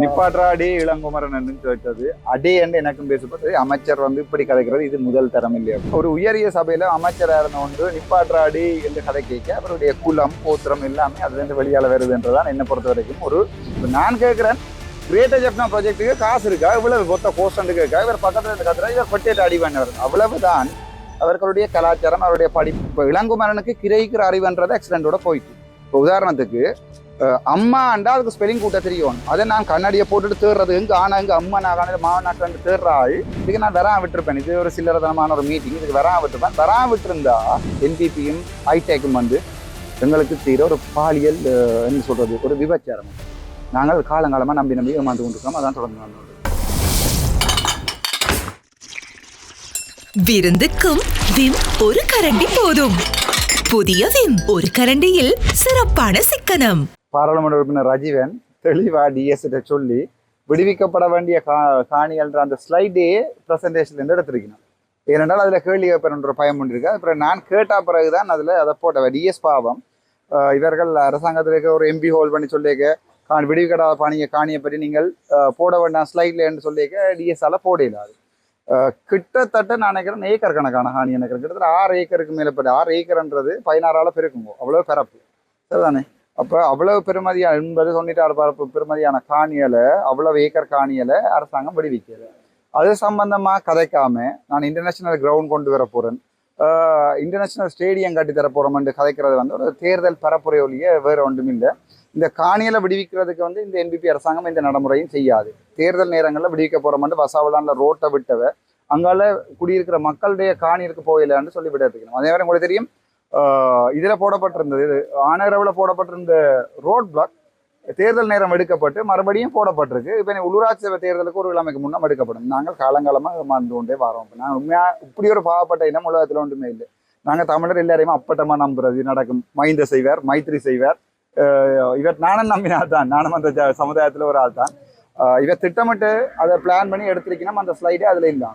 நிப்பாற்றா அடி இளங்குமரன் என்று கேட்டது. அடி என்று எனக்கும் பேசப்பட்டது. அமைச்சர் வந்து இப்படி கதைக்கிறது. இது முதல் தரம் இல்லையா? ஒரு உயரிய சபையில அமைச்சராக இருந்த ஒன்று நிப்பாற்றா அடி என்று கதை கேட்க அவருடைய குலம் கோத்திரம் எல்லாமே அதுல இருந்து வெளியால வருதுன்றதான் என்னை பொறுத்த வரைக்கும் ஒரு நான் கேட்கிறேன் கிரேட்டர் ஜப்னா ப்ராஜெக்ட்டுக்கு காசு இருக்கா? இவ்வளவு மொத்த கோஸ்டண்ட் இருக்கா இவர் பக்கத்துல இருந்து கத்துறா இவர் கொட்டேட் அடி பண்ணவர் அவ்வளவுதான். அவர்களுடைய கலாச்சாரம் அவருடைய படிப்பு. இப்போ இளங்குமரனுக்கு கிரைக்கிற அறிவுன்றது ஆக்சிடென்ட்டோட போயிட்டு. இப்போ உதாரணத்துக்கு அம்மா அண்டா அதுக்கு ஸ்பெல்லிங் கூட்ட தெரியும். அதை நான் கண்ணாடியை போட்டுட்டு தேடுறது. எங்க ஆனா எங்க அம்மா நான் காணல மாவ நாட்டு தேடுற ஆள் இதுக்கு நான் வரா விட்டுருப்பேன். இது ஒரு சில்லறதனமான ஒரு மீட்டிங் இதுக்கு வரா விட்டுருப்பேன். வரா விட்டுருந்தா என்பிபியும் ஐடெக்கும் வந்து எங்களுக்கு தீர ஒரு பாலியல் என்ன சொல்றது ஒரு விபச்சாரம். நாங்கள் காலங்காலமாக நம்பி நம்பி ஏமாந்து கொண்டிருக்கோம். அதான் தொடர்ந்து நான் விருந்துக்கும் விம் ஒரு கரண்டி போதும். புதிய விம் ஒரு கரண்டியில் சிறப்பான சிக்கனம். பாராளுமன்ற உறுப்பினர் ரஜீவன் தெளிவா டிஎஸ்கிட்ட சொல்லி விடுவிக்கப்பட வேண்டிய கா காணிகள்ன்ற அந்த ஸ்லைடே ப்ரெசன்டேஷன்ல இருந்து எடுத்திருக்கணும். ஏனென்றால் அதில் கேள்வி கேட்பேன்ற பயம் ஒன்றிருக்கு அப்புறம் நான் கேட்ட பிறகு தான் அதில் அதை போட்ட டிஎஸ் பாவம் இவர்கள் அரசாங்கத்தில் இருக்க ஒரு எம்பி ஹோல்ட் பண்ணி சொல்லியிருக்க காண் விடுவிக்கடாத பாணிய காணியை பற்றி நீங்கள் போட வேண்டாம் ஸ்லைட்ல என்று சொல்லியிருக்க டிஎஸ்ஆல போட இல்லாது கிட்டத்தட்ட நான் நினைக்கிறேன் ஏக்கர் கணக்கான காணி நினைக்கிறேன் கிட்டத்தட்ட ஆறு ஏக்கருக்கு மேலே போய் ஆறு ஏக்கர்ன்றது பதினாறால பெருக்குங்க. அவ்வளோ பிறப்பு. சரிதானே? அப்போ அவ்வளவு பெருமதியான எண்பது தொண்ணூற்றி பரப்பு பெருமதியான காணியலை அவ்வளவு ஏக்கர் காணியலை அரசாங்கம் விடுவிக்கல அது சம்பந்தமாக கதைக்காம நான் இன்டர்நேஷனல் கிரவுண்ட் கொண்டு வர போகிறேன் இன்டர்நேஷனல் ஸ்டேடியம் கட்டி தர போறோம்னு கதைக்கிறது வந்து ஒரு தேர்தல் பரப்புரை ஒழிய வேறு ஒன்றும் இல்லை. இந்த காணியலை விடுவிக்கிறதுக்கு வந்து இந்த என்பிபி அரசாங்கம் இந்த நடைமுறையும் செய்யாது. தேர்தல் நேரங்களில் விடுவிக்க போகிறோம்னு வசாவலான்ல ரோட்டை விட்டவ அங்கால குடியிருக்கிற மக்களுடைய காணியிற்கு போகலான்னு சொல்லி விட அதே மாதிரி உங்களுக்கு தெரியும். இதில் போடப்பட்டிருந்தது. இது ஆனரவில் போடப்பட்டிருந்த ரோட் பிளாக் தேர்தல் நேரம் எடுக்கப்பட்டு மறுபடியும் போடப்பட்டிருக்கு. இப்போ உள்ளூராட்சி சபை தேர்தலுக்கு ஒரு கிழமைக்கு முன்னம் எடுக்கப்படும். நாங்கள் காலங்காலமாக மறந்து கொண்டே வரோம். நாங்கள் உண்மையாக இப்படி ஒரு பாவப்பட்ட இனம் உலகத்தில் ஒன்றுமே இல்லை. நாங்கள் தமிழர் எல்லாரையுமே அப்பட்டமாக நம்புறது. நடக்கும். மைந்த செய்வார் மைத்ரி செய்வார். இவர் நானும் நம்பினார் தான். நானும் அந்த ஜ- ஒரு ஆள் தான். இவர் திட்டமிட்டு அதை பிளான் பண்ணி எடுத்திருக்கணும். அந்த ஸ்லைடே அதில் இல்லாம.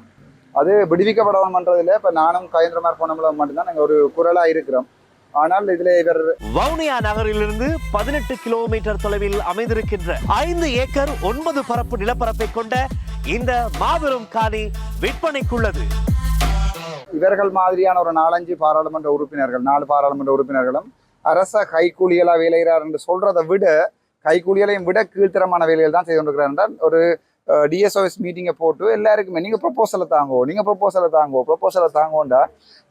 அது விடுவிக்கப்படணும்ன்றதுல இப்போ நானும் கயந்திரமார் பொன்னம்பலம் மட்டும்தான் நாங்கள் ஒரு குரலாக இருக்கிறோம். ஆனால் இதில் இவர் வவுனியா நகரிலிருந்து பதினெட்டு கிலோமீட்டர் தொலைவில் அமைந்திருக்கின்ற ஐந்து ஏக்கர் ஒன்பது பரப்பு நிலப்பரப்பை கொண்ட இந்த மாபெரும் காணி விற்பனைக்குள்ளது. இவர்கள் மாதிரியான ஒரு நாலஞ்சு பாராளுமன்ற உறுப்பினர்கள் நாலு பாராளுமன்ற உறுப்பினர்களும் அரச கைக்கூலிகளா வேலைகிறார் என்று சொல்றதை விட கைக்கூலிகளையும் விட கீழ்த்தரமான வேலைகள் தான் செய்து கொண்டிருக்கிறார் என்றால் ஒரு டிஎஸ்ஓஎஸ் மீட்டிங்கை போட்டு எல்லாருக்குமே நீங்கள் ப்ரொப்போசலை தாங்கோ நீங்கள் ப்ரொப்போசலை தாங்கோ ப்ரொப்போசலை தாங்கோண்டா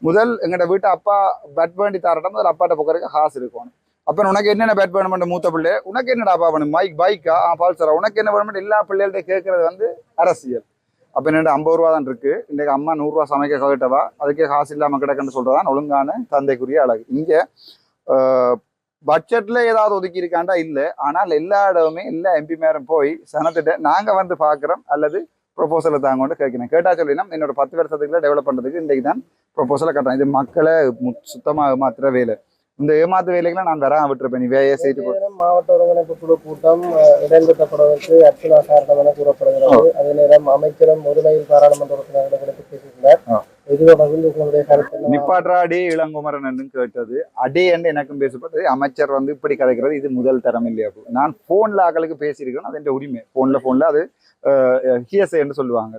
முதல் எங்கள்கிட்ட வீட்டு அப்பா பேட் வேண்டி தரட்டும் முதல் அப்பாட்ட போக்குறதுக்கு காசு இருக்கணும் அப்போ உனக்கு என்னென்ன பெட் வேணுமென்ற மூத்த பிள்ளை? உனக்கு என்னடா அப்பா வேணும்? மைக் பைக்கா ஆ? பால்சரா உனக்கு என்ன வேணுமென்று எல்லா பிள்ளைகள்ட்ட கேட்கறது வந்து அரசியல். அப்போ என்னோட ஐம்பது ரூபா தான் இருக்குது இன்றைக்கு அம்மா நூறுரூவா சமைக்க கவிட்டவா அதுக்கே காசு இல்லாமல் கிடக்குன்னு சொல்கிறதான் ஒழுங்கான தந்தைக்குரிய அழகு. இங்கே பட்ஜெட்ல ஏதாவது ஒதுக்கி இருக்காண்டா இல்லை. ஆனால் எல்லா இடமுமே எல்லா எம்பி மேரும் போய் சனத்திட்ட நாங்கள் வந்து பார்க்குறோம் அல்லது ப்ரொபோசலை தாங்கன்னு கேட்கிறேன். கேட்டா சொல்லினா என்னோட பத்து வருஷத்துக்குள்ள டெவலப் பண்ணுறதுக்கு இன்றைக்கு தான் ப்ரொபோசலை கட்டுறேன் இது மக்களை மு- சுத்தமா ஏமாத்துற வேலை. இந்த ஏமாத்து வேலைகளை நான் வராம விட்டுருப்பேன். நீ வேலையை செய்து மாவட்ட ஒருங்கிணைப்பு குழு கூட்டம் இடம்பெற்றப்படுவதற்கு அர்ச்சனா காரணம் என கூறப்படுகிறது. அதே நேரம் அமைச்சரும் ஒருமையில் பாராளுமன்ற உறுப்பினர்களை பேசியிருந்தார் ஆ. இளங்குமரன் என்று கேட்டது. அடே என்று எனக்கும் பேசப்பட்டது. அமைச்சர் வந்து இப்படி கதைக்கிறது இது முதல் தரம் இல்லையா? நான் போன்ல ஆக்களுக்கு பேசியிருக்கேன் அது என் உரிமை. போன்ல போன்ல அது ஹியசை என்று சொல்லுவாங்க.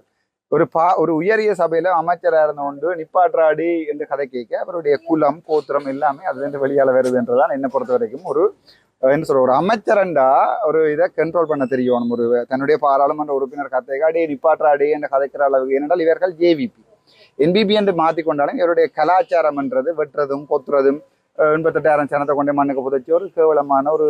ஒரு பா ஒரு உயரிய சபையில அமைச்சராக இருந்த ஒன்று நிப்பாற்றாடி என்று கதை கேட்க அவருடைய குலம் கோத்திரம் எல்லாமே அதுலேருந்து வெளியால வருதுன்றதான் என்னை பொறுத்த வரைக்கும் ஒரு என்ன சொல்ற ஒரு அமைச்சரண்டா ஒரு இதை கண்ட்ரோல் பண்ண தெரியணும் ஒரு தன்னுடைய பாராளுமன்ற உறுப்பினர் கதைக்கு அடே நிப்பாற்றாடி என்று கதைக்கிற அளவுக்கு. ஏனென்றால் இவர்கள் ஜேவிபி என்பிபி என்று மாற்றி கொண்டாலும் இவருடைய கலாச்சாரம் என்றது வெட்டுறதும் கொத்துறதும் எண்பத்தெட்டாயிரம் சனத்தை கொண்டே மண்ணுக்கு புதைச்சி ஒரு கேவலமான ஒரு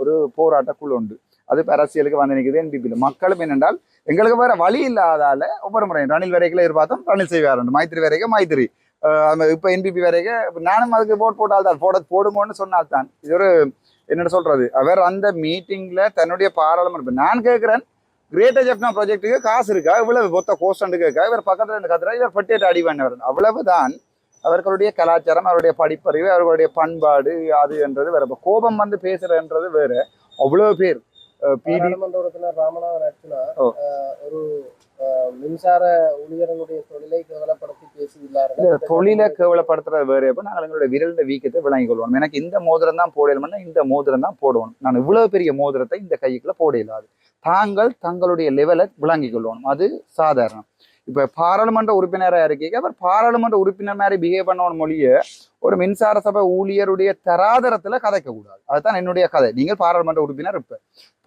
ஒரு போராட்ட குழு உண்டு. அது இப்ப அரசியலுக்கு வந்து நிற்குது என்பிபியில் மக்களும் என்னென்றால் எங்களுக்கு வேற வழி இல்லாதால ஒவ்வொரு முறையும் ரணில் வரைக்கும் எதிர்பார்த்தோம் ரணில் செய்வார் மைத்திரி வரைக்கும் மைத்திரி. இப்போ என்பிபி வரைக்கும் நானும் அதுக்கு போட் போட்டால் தான் போட போடுங்கன்னு சொன்னால் தான் இது ஒரு என்னோட சொல்றது. அவர் அந்த மீட்டிங்கில் தன்னுடைய பாராளுமன்ற நான் கேட்குறேன் கிரேட்டர் ஜெப்னா ப்ராஜெக்ட்டுக்கு காசு இருக்கா? இவ்வளவு மொத்த கோஸ்டண்டுக்கு இருக்கா? இவர் பக்கத்துல இருந்து கத்துறா இவர் பட்டியட்டு அடி பண்ணவர் அவ்வளவுதான். அவர்களுடைய கலாச்சாரம் அவருடைய படிப்பறிவு அவர்களுடைய பண்பாடு அது என்றது வேற. இப்ப கோபம் வந்து பேசுறன்றது வேற. அவ்வளவு பேர். பிடி ராமநாதன். அஹ், ஒரு மின்சார ஊழியர்களுடைய தொழிலை கேவலப்படுத்தி பேசியுள்ளார்கள். தொழிலை கேவலப்படுத்துறது வேறு. எப்போ நாங்கள் எங்களுடைய விரல்ட வீக்கத்தை விளங்கிக் கொள்வோம். எனக்கு இந்த மோதிரம் தான் போடணும்னா இந்த மோதிரம் தான் போடுவோம் நான் இவ்வளவு பெரிய மோதிரத்தை இந்த கைக்குள்ள போட இயலாது தாங்கள் தங்களுடைய லெவலை விளங்கிக் கொள்ளணும் அது சாதாரணம். இப்போ பாராளுமன்ற உறுப்பினராக இருக்கீங்க. அவர் பாராளுமன்ற உறுப்பினர் மாதிரி பிஹேவ் பண்ணணும் மொழிய ஒரு மின்சார சபை ஊழியருடைய தராதரத்தில் கதைக்கக்கூடாது அதுதான் என்னுடைய கதை. நீங்கள் பாராளுமன்ற உறுப்பினர் இப்போ.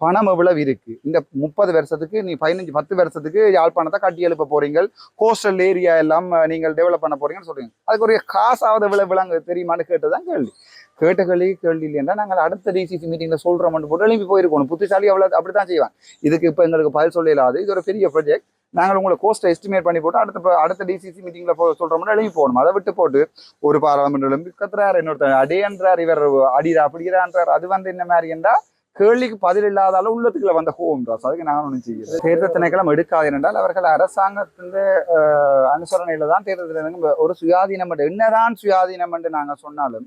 பணம் எவ்வளவு இருக்கு? இந்த முப்பது வருஷத்துக்கு நீ பதினஞ்சு பத்து வருஷத்துக்கு யாழ்ப்பாணத்தை கட்டி எழுப்ப போறீங்க கோஸ்டல் ஏரியா எல்லாம் நீங்கள் டெவலப் பண்ண போறீங்கன்னு சொல்றீங்க. அதுக்கு ஒரு காசாவது எவ்வளவு விலங்கு தெரியுமான்னு கேட்டதான் கேள்வி. கேட்ட கேள்வி கேள்வி இல்லைன்னா நாங்கள் அடுத்த டிசிசி மீட்டிங்கில் சொல்றோம் போட்டு எழுப்பி போயிருக்கணும். புத்திசாலி அவ்வளவு அப்படித்தான் செய்வான் இதுக்கு இப்போ எங்களுக்கு பதில் சொல்ல இல்லாது இது ஒரு பெரிய ப்ராஜெக்ட் நாங்கள் உங்களை கோஸ்ட்டை எஸ்டிமேட் பண்ணி போட்டு அடுத்த அடுத்த டிசிசி மீட்டிங்கில் போ சொல்றோம்னா எழுப்பி போகணும். அதை விட்டு போட்டு ஒரு பாராளுமன்ற எழுப்பி கத்துறாரு. இன்னொருத்தர் அடேன்றார் இவர் அடிரா அப்படிகிறான்றார் அது வந்து என்ன மாதிரி என்றால் கேள்விக்கு பதில் இல்லாதால உள்ளத்துக்குள்ள வந்த ஹோம் ராஸ் அதுக்கு நான் ஒன்றும் செய்கிறேன் தேர்தல் திணைக்களம் எடுக்காது என்றால் அவர்கள் அரசாங்கத்தின் அனுசரணையில தான் தேர்தல் திணைக்களம் ஒரு சுயாதீனம் என்னதான் சுயாதீனம் என்று நாங்க சொன்னாலும்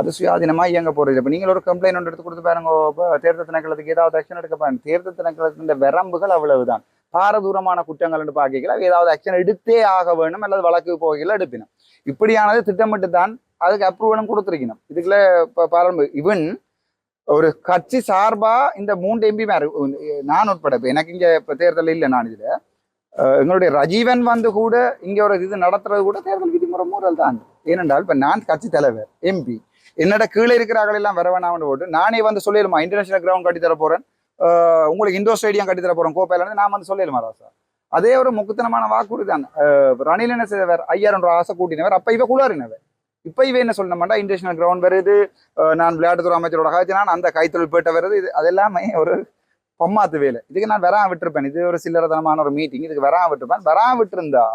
அது சுயாதீனமாக இயங்க போகிறது இப்போ நீங்கள் ஒரு கம்ப்ளைண்ட் ஒன்று எடுத்து கொடுத்து பாருங்க இப்போ தேர்தல் திணைக்களத்துக்கு ஏதாவது ஆக்ஷன் எடுக்க பாருங்க. தேர்தல் திணைக்களத்தின் வரம்புகள் அவ்வளவுதான். பாரதூரமான குற்றங்கள் என்று பார்க்கல ஏதாவது ஆக்ஷன் எடுத்தே ஆக வேணும் அல்லது வழக்கு போகையில் எடுப்பினும். இப்படியானது திட்டமிட்டு தான் அதுக்கு அப்ரூவலும் கொடுத்துருக்கணும். இதுக்குள்ள இப்போ பாரம்பு இவன் ஒரு கட்சி சார்பா இந்த மூன்று எம்பி மேரு நான் உட்பட இப்போ எனக்கு இங்க இப்ப தேர்தல் இல்லை நான் இதுல. எங்களுடைய ரஜீவன் வந்து கூட இங்க ஒரு இது நடத்துறது கூட தேர்தல் விதிமுறை மூறல் தான் ஏனென்றால் இப்ப நான் கட்சி தலைவர் எம்பி என்னோட கீழே இருக்கிறார்கள் எல்லாம் வர வேணாம்னு போட்டு நானே வந்து சொல்லிடுமா இன்டர்நேஷனல் கிரவுண்ட் கட்டித்தர போறேன். உங்களுக்கு இண்டோர் ஸ்டேடியம் கட்டி தர போறேன் கோப்பையில நான் வந்து சொல்லிடுமா ராசா? அதே ஒரு முக்குத்தனமான வாக்குறுதி தான். ரணில் என்ன செய்தவர்? ஐயாயிரம் ரூபாய் ஆசை கூட்டினவர். அப்ப இவ குளாரினவர் இப்ப இவ என்ன சொல்லணும்டா இன்டர்நேஷனல் கிரவுண்ட் வருது. நான் விளையாட்டுத்துறை அமைச்சரோட காய்ச்சி நான் அந்த கைத்தொழில் போயிட்ட வருது இது அதெல்லாமே ஒரு பொம்மாத்து வேலை. இதுக்கு நான் வரா விட்டுருப்பேன். இது ஒரு சில்லறதனமான ஒரு மீட்டிங் இதுக்கு வரா விட்டுருப்பேன். வரா விட்டுருந்தா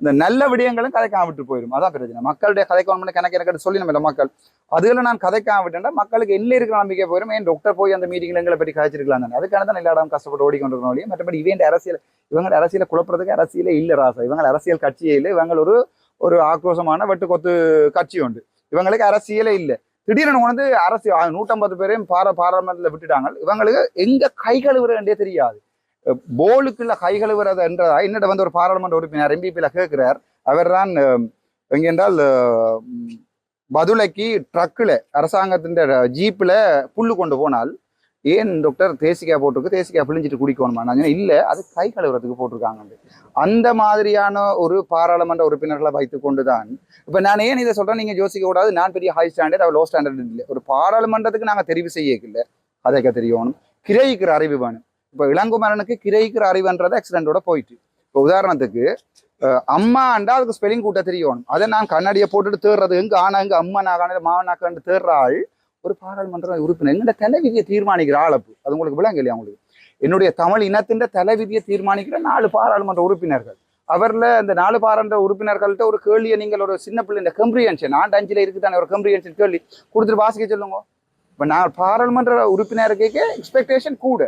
இந்த நல்ல விடயங்களும் கதைக்காம விட்டு போயிடும் அதான் பிரச்சனை. மக்களுடைய கதைக்கணும் கணக்கு எனக்கு சொல்லி நம்ம மக்கள். அதுல நான் கதைக்காம விட்டேன்டா மக்களுக்கு என்ன இருக்கிற நம்பிக்கை போயிடும் ஏன் டாக்டர் போய் அந்த மீட்டிங்ல எங்களை பற்றி கதைச்சிருக்கலாம் தானே? அதுக்கான தான் எல்லா இடம் கஷ்டப்பட்டு ஓடிக்கொண்டிருக்கணும் ஒழிய மற்றபடி இவங்க அரசியல் இவங்க அரசியலை குழப்பறதுக்கு அரசியலே இல்லை ராசா. இவங்க அரசியல் கட்சியே இல்லை. இவங்க ஒரு ஒரு ஆக்ரோஷமான வெட்டு கொத்து கட்சி உண்டு. இவங்களுக்கு அரசியலே இல்லை. திடீர்னு வந்து அரசியல் நூற்றம்பது பேரையும் பார பாராளுமன்றத்தில் விட்டுட்டாங்க. இவங்களுக்கு எங்க கை கழுவுறதே தெரியாது. போலுக்குள்ள கை கழுவுறது என்றதா? என்னிட வந்து ஒரு பாராளுமன்ற உறுப்பினர் எம்பிபியில் கேட்கிறார். அவர் தான் எங்கென்றால் பதுளைக்கு ட்ரக்கில் அரசாங்கத்தின் ஜீப்பில் புல்லு கொண்டு போனால் ஏன் டாக்டர் தேசிக்காய் போட்டிருக்கு? தேசிக்காய் பிழிஞ்சிட்டு குடிக்கணுமா? நான் இல்லை அது கை கழுவுறதுக்கு போட்டிருக்காங்க அந்த மாதிரியான ஒரு பாராளுமன்ற உறுப்பினர்களை வைத்துக்கொண்டு தான் இப்போ நான் ஏன் இதை சொல்றேன்? நீங்கள் யோசிக்க கூடாது. நான் பெரிய ஹை ஸ்டாண்டர்ட் அவர் லோ ஸ்டாண்டர்ட் இல்லை. ஒரு பாராளுமன்றத்துக்கு நாங்கள் தெரிவு செய்யக்கில்லை. அதைக்க தெரியணும் கிரயிக்கிற அறிவு வேணும். இப்போ இளங்குமரனுக்கு கிரைக்கிற அறிவுன்றது ஆக்சிடென்ட்டோட போயிட்டு. இப்போ உதாரணத்துக்கு அம்மா அம்மாண்டா அதுக்கு ஸ்பெல்லிங் கூட்ட தெரியணும் அதை நான் கண்ணாடியை போட்டுட்டு தேடுறது எங்கே ஆனா எங்கே அம்மா நான் கண்ணாடி மாவனாக்காண்டு தேடுற ஆள் ஒரு பாராளுமன்ற உறுப்பினர். எங்கட தலைவிதியை தீர்மானிக்கிற ஆளப்பு அது உங்களுக்கு விளங்க இல்லையா உங்களுக்கு? என்னுடைய தமிழ் இனத்தின் தலைவிதியை தீர்மானிக்கிற நாலு பாராளுமன்ற உறுப்பினர்கள். அவர்ல இந்த நாலு பாராளுமன்ற உறுப்பினர்கள்ட்ட ஒரு கேள்வியை நீங்கள் ஒரு சின்ன பிள்ளை இந்த கம்ப்ரிஹென்ஷன் ஆண்டு அஞ்சில் இருக்குதானே ஒரு கம்ப்ரிஹென்ஷன் கேள்வி. கொடுத்துட்டு வாசிக்க சொல்லுங்க. இப்போ நான் பாராளுமன்ற உறுப்பினருக்கு எக்ஸ்பெக்டேஷன் கூட.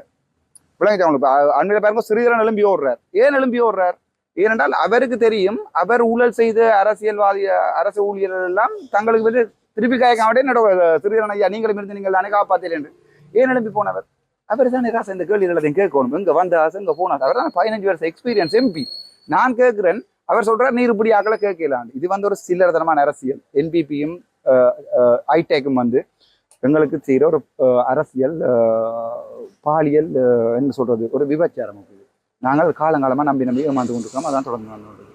விளங்கிச்சு அவங்களுக்கு அண்மையில பாருங்க சிறிதரன் எழும்பி ஓடுறார். ஏன் எழும்பி ஓடுறார்? ஏனென்றால் அவருக்கு தெரியும் அவர் ஊழல் செய்த அரசியல்வாதி அரசு ஊழியர்கள் எல்லாம் தங்களுக்கு வந்து திருப்பி காயக்காமட்டே என்னோட சிறிதரன் ஐயா நீங்களும் இருந்து நீங்கள் தானே காப்பாத்தீர்கள் என்று. ஏன் எழும்பி போனவர்? அவர் தான் ராசா இந்த கேள்வி எல்லாத்தையும் கேட்கணும். இங்க வந்த ஆசை இங்க போனார்? அவர் தான் பதினஞ்சு வருஷம் எக்ஸ்பீரியன்ஸ் எம்பி நான் கேட்கிறேன் அவர் சொல்றார் நீர் இப்படி அகல கேட்கலான்னு இது வந்து ஒரு சில்லறதனமான அரசியல். என்பிபியும் ஐடெக்கும் வந்து எங்களுக்கு செய்கிற ஒரு அரசியல் பாலியல் என்ன சொல்கிறது ஒரு விபச்சாரம் அது. நாங்கள் காலங்காலமாக நம்பி நம்பி ஏமாந்து கொண்டிருக்கோம் அதான் தொடர்ந்து நடந்து